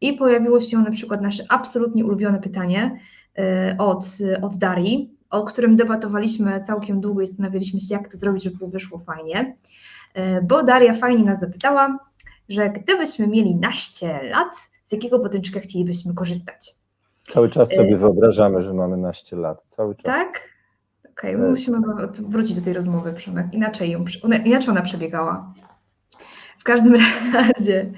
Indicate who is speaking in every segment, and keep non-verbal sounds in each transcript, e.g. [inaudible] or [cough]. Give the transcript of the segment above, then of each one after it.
Speaker 1: I pojawiło się na przykład nasze absolutnie ulubione pytanie e, od, od Darii, o którym debatowaliśmy całkiem długo i zastanawialiśmy się, jak to zrobić, żeby wyszło fajnie. E, Bo Daria fajnie nas zapytała, że gdybyśmy mieli naście lat, z jakiego podręcznika chcielibyśmy korzystać?
Speaker 2: Cały czas sobie wyobrażamy, że mamy naście lat. Cały czas.
Speaker 1: Tak? Okej, my
Speaker 2: Tak.
Speaker 1: musimy wrócić do tej rozmowy, Przemek. Inaczej, ją, inaczej ona przebiegała. W każdym [laughs] razie e,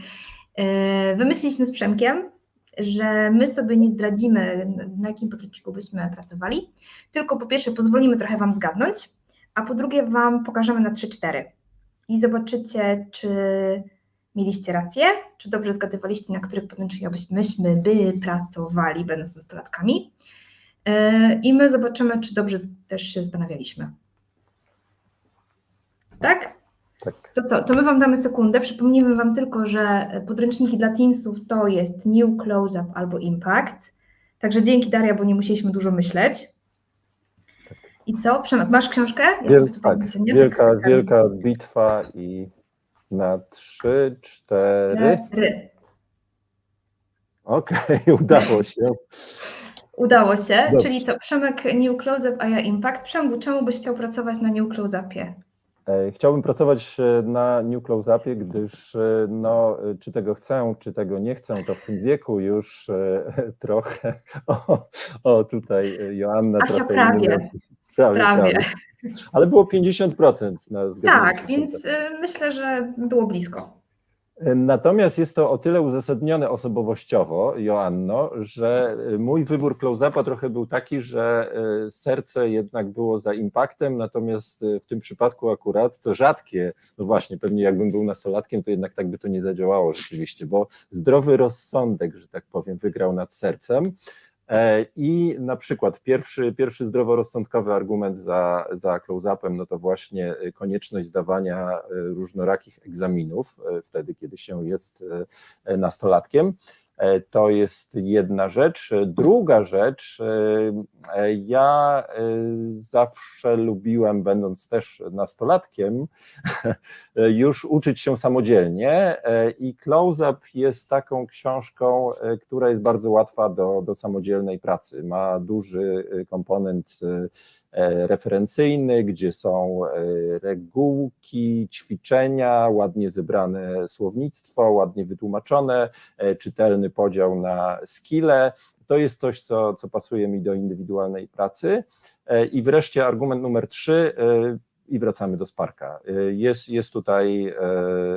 Speaker 1: wymyśliliśmy z Przemkiem, że my sobie nie zdradzimy, na jakim podręczniku byśmy pracowali, tylko po pierwsze pozwolimy trochę Wam zgadnąć, a po drugie Wam pokażemy na 3-4 i zobaczycie, czy mieliście rację, czy dobrze zgadywaliście, na których podręcznikach byśmy by pracowali, będąc nastolatkami. Yy, I my zobaczymy, czy dobrze też się zastanawialiśmy. Tak?
Speaker 2: Tak.
Speaker 1: To co, to my Wam damy sekundę. Przypomnimy Wam tylko, że podręczniki dla teensów to jest New Close-Up albo Impact. Także dzięki Daria, bo nie musieliśmy dużo myśleć. I co? Przemek, masz książkę? Ja
Speaker 2: Wiel, tak,
Speaker 1: wyciągnię.
Speaker 2: wielka, wielka bitwa i na trzy, cztery.
Speaker 1: Ry.
Speaker 2: Okej, [laughs] udało się.
Speaker 1: Udało się,
Speaker 2: Dobrze.
Speaker 1: czyli to Przemek New Close-Up, a ja Impact. Przemku, czemu byś chciał pracować na New Close-Upie?
Speaker 2: E, Chciałbym pracować e, na New Close-Upie, gdyż e, no, czy tego chcę, czy tego nie chcę, to w tym wieku już [laughs] trochę. O, o tutaj Joanna
Speaker 1: Asia, prawie.
Speaker 2: inny- prawie,
Speaker 1: Prawie.
Speaker 2: Ale było 50% na zgadnięcie.
Speaker 1: Tak, więc myślę, że było blisko.
Speaker 2: Natomiast jest to o tyle uzasadnione osobowościowo, Joanno, że mój wybór close-upa trochę był taki, że e, serce jednak było za impaktem, natomiast e, w tym przypadku akurat, co rzadkie, no właśnie, pewnie jakbym był nastolatkiem, to jednak tak by to nie zadziałało rzeczywiście, bo zdrowy rozsądek, że tak powiem, wygrał nad sercem. E, I na przykład pierwszy, pierwszy zdroworozsądkowy argument za, za close-upem, no to właśnie e, konieczność zdawania e, różnorakich egzaminów e, wtedy, kiedy się jest nastolatkiem. E, To jest jedna rzecz. Druga rzecz, e, e, ja zawsze lubiłem, będąc też nastolatkiem, [laughs] już uczyć się samodzielnie i Close Up jest taką książką, która jest bardzo łatwa do, do samodzielnej pracy. Ma duży komponent referencyjny, gdzie są e, regułki, ćwiczenia, ładnie zebrane słownictwo, ładnie wytłumaczone, e, czytelny podział na skille. To jest coś, co, co pasuje mi do indywidualnej pracy. E, I wreszcie argument numer trzy, e, i wracamy do Sparka. E, Jest, jest tutaj e,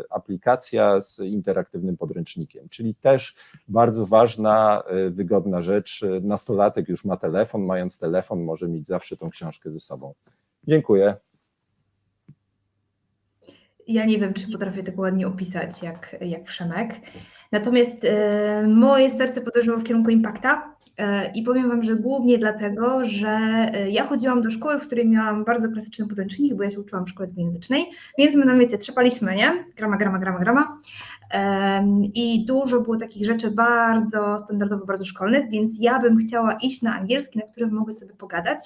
Speaker 2: aplikacja z interaktywnym podręcznikiem, czyli też bardzo ważna, e, wygodna rzecz. Nastolatek już ma telefon, mając telefon, może mieć zawsze tą książkę ze sobą. Dziękuję.
Speaker 1: Ja nie wiem, czy potrafię tak ładnie opisać jak, jak Przemek. Natomiast moje serce podążyło w kierunku Impacta e, i powiem Wam, że głównie dlatego, że e, ja chodziłam do szkoły, w której miałam bardzo klasyczny podręcznik, bo ja się uczyłam w szkole dwujęzycznej, więc my nam, wiecie, trzepaliśmy, nie? Grama, grama, grama, grama. I dużo było takich rzeczy bardzo standardowo, bardzo szkolnych, więc ja bym chciała iść na angielski, na którym mogę sobie pogadać,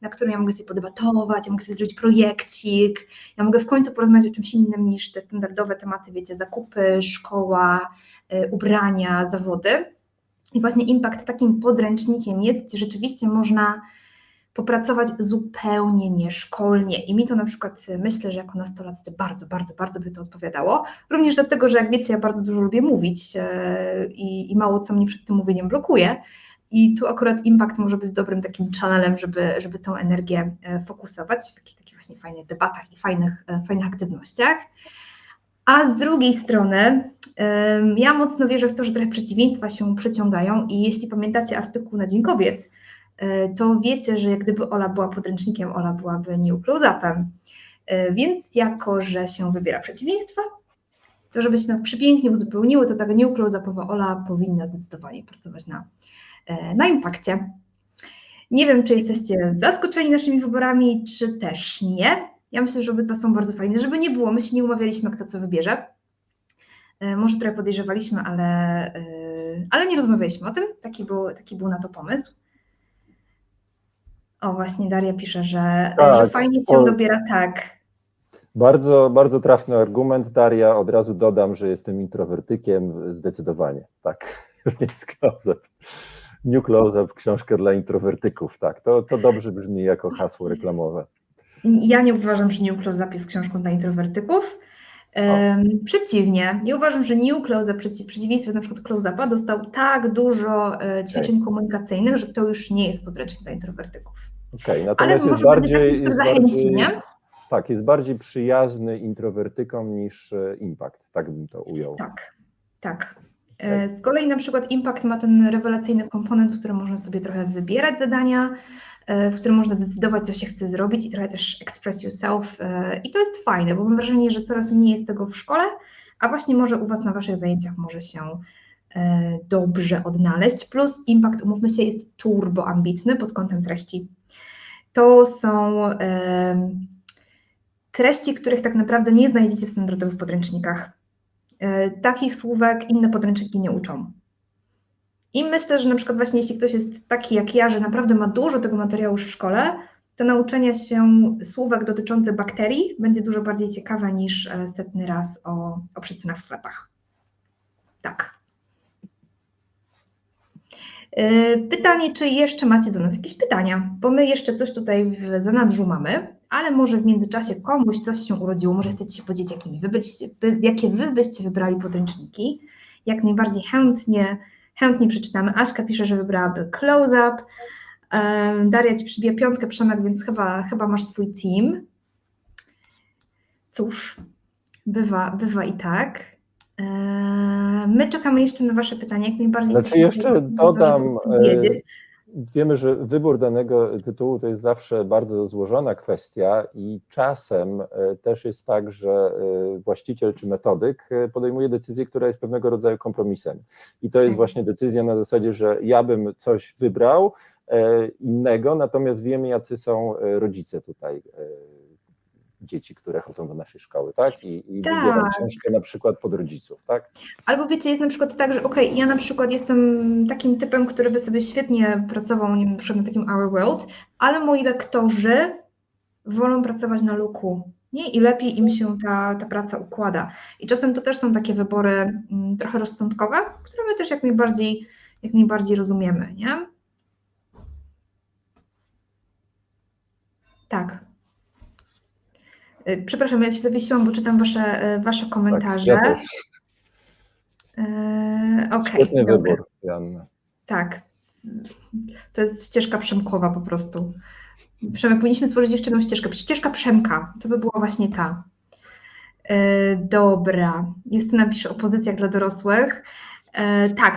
Speaker 1: na którym ja mogę sobie podebatować, ja mogę sobie zrobić projekcik, ja mogę w końcu porozmawiać o czymś innym niż te standardowe tematy, wiecie, zakupy, szkoła, y, ubrania, zawody. I właśnie Impact takim podręcznikiem jest, gdzie rzeczywiście można popracować zupełnie nieszkolnie. I mi to na przykład y, myślę, że jako nastolatce bardzo, bardzo, bardzo by to odpowiadało. Również dlatego, że jak wiecie, ja bardzo dużo lubię mówić y, i, i mało co mnie przed tym mówieniem blokuje. I tu akurat Impact może być dobrym takim channelem, żeby, żeby tą energię e, fokusować w jakichś takich właśnie fajnych debatach i fajnych, e, fajnych aktywnościach. A z drugiej strony, ja mocno wierzę w to, że trochę przeciwieństwa się przeciągają i jeśli pamiętacie artykuł na Dzień Kobiet, e, to wiecie, że jak gdyby Ola była podręcznikiem, Ola byłaby new close-upem. E, Więc jako, że się wybiera przeciwieństwa, to żeby się nam przepięknie uzupełniły, to taka new close-upowa Ola powinna zdecydowanie pracować na, e, na impakcie. Nie wiem, czy jesteście zaskoczeni naszymi wyborami, czy też nie. Ja myślę, że obydwa są bardzo fajne. Żeby nie było, my się nie umawialiśmy, kto co wybierze. E, Może trochę podejrzewaliśmy, ale, e, ale nie rozmawialiśmy o tym. Taki był, taki był na to pomysł. O, właśnie Daria pisze, że,
Speaker 2: Tak,
Speaker 1: że fajnie się
Speaker 2: o-
Speaker 1: dobiera tak.
Speaker 2: Bardzo, bardzo trafny argument, Daria. Od razu dodam, że jestem introwertykiem, zdecydowanie, tak. [laughs] Więc close-up. New close-up, książkę dla introwertyków, tak. To, to dobrze brzmi jako hasło reklamowe.
Speaker 1: Ja nie uważam, że New Close Up jest książką dla introwertyków. Um, przeciwnie, nie uważam, że New Close Up, przeciw, przeciwieństwie na przykład Close Upa, dostał tak dużo e, ćwiczeń komunikacyjnych, że to już nie jest podręcznik dla introwertyków.
Speaker 2: Okej,
Speaker 1: Ale
Speaker 2: natomiast jest
Speaker 1: może
Speaker 2: bardziej, jest
Speaker 1: zachęci,
Speaker 2: bardziej, tak, jest bardziej przyjazny introwertykom niż e, impact, tak bym to ujął.
Speaker 1: Tak, tak. E, Z kolei na przykład Impact ma ten rewelacyjny komponent, w którym można sobie trochę wybierać zadania, w którym można zdecydować, co się chce zrobić i trochę też express yourself. e, I to jest fajne, bo mam wrażenie, że coraz mniej jest tego w szkole, a właśnie może u Was na Waszych zajęciach może się e, dobrze odnaleźć. Plus Impact, umówmy się, jest turbo ambitny pod kątem treści. To są e, treści, których tak naprawdę nie znajdziecie w standardowych podręcznikach. E, Takich słówek inne podręczniki nie uczą. I myślę, że na przykład właśnie jeśli ktoś jest taki jak ja, że naprawdę ma dużo tego materiału już w szkole, to nauczenie się słówek dotyczących bakterii będzie dużo bardziej ciekawe niż e, setny raz o, o przecenach w sklepach. Tak. E, Pytanie, czy jeszcze macie do nas jakieś pytania? Bo my jeszcze coś tutaj w zanadrzu mamy, ale może w międzyczasie komuś coś się urodziło, może chcecie się podzielić, jakimi wy jakie wy byście wybrali podręczniki. Jak najbardziej chętnie, chętnie przeczytamy. Aśka pisze, że wybrałaby Close Up. Em, Daria ci przybija piątkę, Przemek, więc chyba, chyba masz swój team. Cóż, bywa, bywa i tak. My czekamy jeszcze na Wasze pytania, jak najbardziej.
Speaker 2: Znaczy jeszcze dodam,
Speaker 1: odpowiedzieć.
Speaker 2: Wiemy, że wybór danego tytułu to jest zawsze bardzo złożona kwestia i czasem e, też jest tak, że e, właściciel czy metodyk e, podejmuje decyzję, która jest pewnego rodzaju kompromisem. I to jest
Speaker 1: Tak.
Speaker 2: właśnie decyzja na zasadzie, że ja bym coś wybrał innego, natomiast wiemy, jacy są rodzice tutaj dzieci, które chodzą do naszej szkoły, tak? I, i
Speaker 1: Tak.
Speaker 2: wybieram książkę na przykład pod rodziców, tak?
Speaker 1: Albo wiecie, jest na przykład tak, że okej, ja na przykład jestem takim typem, który by sobie świetnie pracował, nie wiem, na przykład na takim Our World, ale moi lektorzy wolą pracować na luku, nie? I lepiej im się ta, ta praca układa. I czasem to też są takie wybory mm, trochę rozsądkowe, które my też jak najbardziej, jak najbardziej rozumiemy, nie? Tak. Y, Przepraszam, ja się zawiesiłam, bo czytam wasze, y, wasze komentarze.
Speaker 2: Tak, ja też.
Speaker 1: Eee, Okej,
Speaker 2: Świetny
Speaker 1: dobra.
Speaker 2: wybór, Joanna.
Speaker 1: Tak. To jest ścieżka Przemkowa po prostu. Przemek, powinniśmy stworzyć jeszcze jedną ścieżkę. Ścieżka Przemka, to by była właśnie ta. E, dobra. Justyna pisze o pozycjach dla dorosłych. Tak,